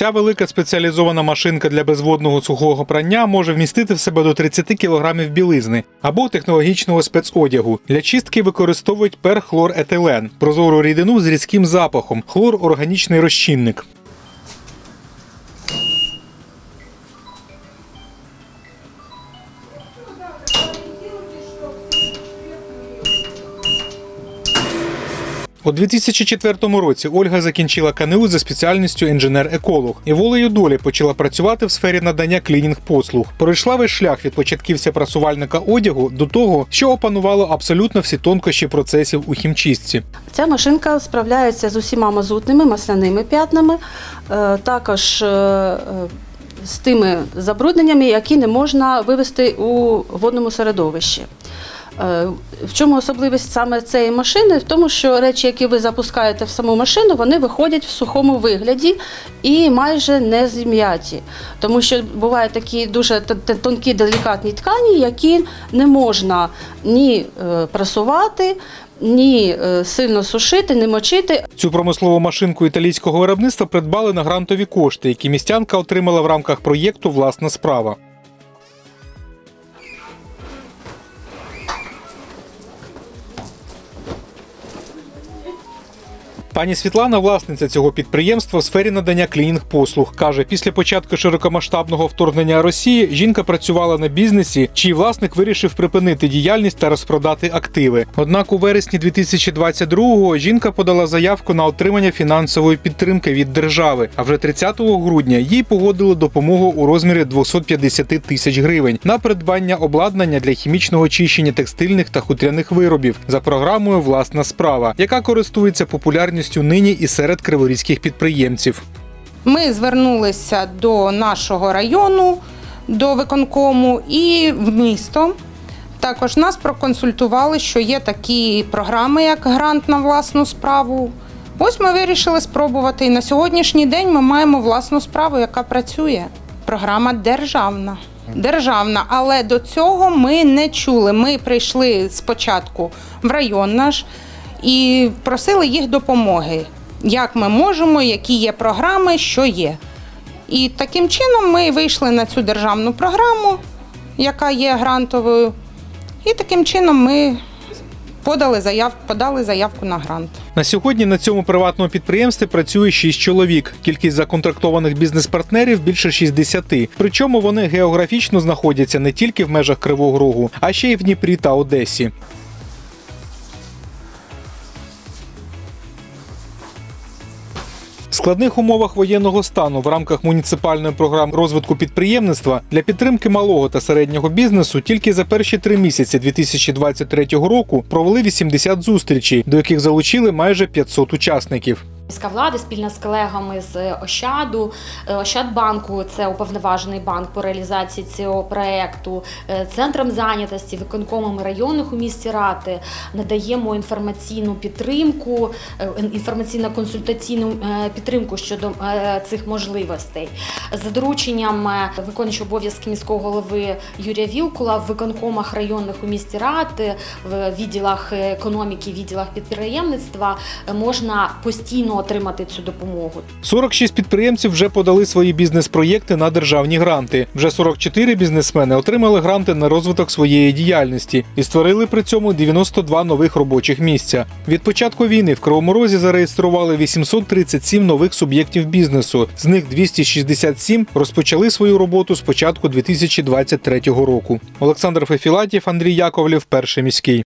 Ця велика спеціалізована машинка для безводного сухого прання може вмістити в себе до 30 кг білизни або технологічного спецодягу. Для чистки використовують перхлоретилен – прозору рідину з різким запахом, хлор органічний розчинник. У 2004 році Ольга закінчила КНУ за спеціальністю інженер-еколог і волею долі почала працювати в сфері надання клінінг-послуг. Пройшла весь шлях від початківця прасувальника одягу до того, що опанувало абсолютно всі тонкощі процесів у хімчистці. Ця машинка справляється з усіма мазутними масляними п'ятнами, е, також е, е, з тими забрудненнями, які не можна вивести у водному середовищі. Е, В чому особливість саме цієї машини? В тому, що речі, які ви запускаєте в саму машину, вони виходять в сухому вигляді і майже не зім'яті. Тому що бувають такі дуже тонкі делікатні ткані, які не можна ні е, прасувати, ні е, сильно сушити, не мочити. Цю промислову машинку італійського виробництва придбали на грантові кошти, які містянка отримала в рамках проєкту Власна справа. Пані Світлана, власниця цього підприємства в сфері надання клінінг послуг, каже, після початку широкомасштабного вторгнення Росії жінка працювала на бізнесі, чий власник вирішив припинити діяльність та розпродати активи. Однак у вересні 2022-го жінка подала заявку на отримання фінансової підтримки від держави. А вже 30 грудня їй погодили допомогу у розмірі 250 тисяч гривень на придбання обладнання для хімічного очищення текстильних та хутряних виробів за програмою Власна справа, яка користується популярністю нині і серед криворізьких підприємців. Ми звернулися до нашого району, до виконкому і в місто. Також нас проконсультували, що є такі програми, як грант на власну справу. Ось ми вирішили спробувати. І на сьогоднішній день ми маємо власну справу, яка працює. Програма державна. Державна, але до цього ми не чули. Ми прийшли спочатку в район наш і просили їх допомоги, як ми можемо, які є програми, що є. І таким чином ми вийшли на цю державну програму, яка є грантовою, і таким чином ми подали, заяв, подали заявку на грант. На сьогодні на цьому приватному підприємстві працює 6 чоловік. Кількість законтрактованих бізнес-партнерів більше 60. Причому вони географічно знаходяться не тільки в межах Кривого Рогу, а ще й в Дніпрі та Одесі. Складних умовах воєнного стану в рамках муніципальної програми розвитку підприємництва для підтримки малого та середнього бізнесу тільки за перші три місяці 2023 року провели 80 зустрічей, до яких залучили майже 500 учасників. Міська влада спільно з колегами з Ощаду, е, Ощадбанку, це уповноважений банк по реалізації цього проекту, е, центром зайнятості, виконкомами районних у місті Рати надаємо інформаційну підтримку, е, інформаційно-консультаційну е, підтримку щодо е, цих можливостей. За дорученням е, виконуючого обов'язки міського голови Юрія Вілкула в виконкомах районних у місті Рати, в відділах економіки, відділах підприємництва е, можна постійно отримати цю допомогу. 46 підприємців вже подали свої бізнес-проєкти на державні гранти. Вже 44 бізнесмени отримали гранти на розвиток своєї діяльності і створили при цьому 92 нових робочих місця. Від початку війни в Кривому Розі зареєстрували 837 нових суб'єктів бізнесу. З них 267 розпочали свою роботу з початку 2023 року. Олександр Фефілатів, Андрій Яковлів, перший міський.